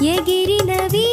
எகிரி நவீ